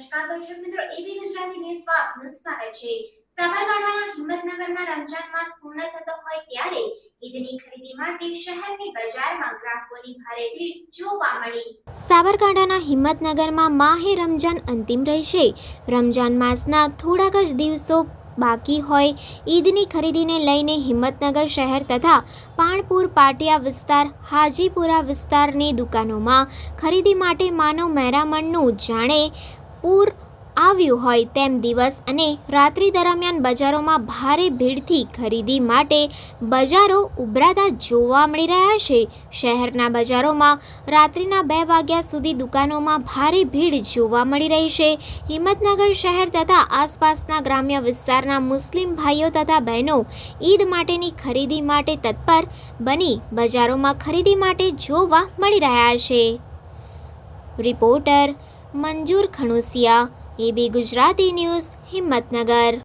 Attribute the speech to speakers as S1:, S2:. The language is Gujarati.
S1: દર્શક મિત્રો એબી ગુજરાતી ન્યૂઝમાં આપનું સ્વાગત છે. સાબરકાંઠાના હિંમતનગરમાં રમજાન માસ પૂર્ણ થતો હોય ત્યારે ઈદની ખરીદી માટે શહેરની બજારમાં ગ્રાહકોની ભારે ભીડ જોવા મળી. સાબરકાંઠાના હિંમતનગરમાં માહે રમજાન અંતિમ રહેશે. રમજાન માસના થોડાક જ દિવસો બાકી હોય ઈદની ખરીદીને લઈને હિંમતનગર શહેર તથા પાણપુર પાટિયા વિસ્તાર, હાજીપુરા વિસ્તારની દુકાનોમાં ખરીદી માટે માનવ મહેરામણનું જાણે પૂર આવ્યું હોય તેમ દિવસ અને રાત્રિ દરમિયાન બજારોમાં ભારે ભીડથી ખરીદી માટે બજારો ઉભરાતા જોવા મળી રહ્યા છે. શહેરના બજારોમાં રાત્રિના બે વાગ્યા સુધી દુકાનોમાં ભારે ભીડ જોવા મળી રહી છે. હિંમતનગર શહેર તથા આસપાસના ગ્રામ્ય વિસ્તારના મુસ્લિમ ભાઈઓ તથા બહેનો ઈદ માટેની ખરીદી માટે તત્પર બની બજારોમાં ખરીદી માટે જોવા મળી રહ્યા છે. Reporter Manjur Khanusiya AB Gujarati news Himmatnagar.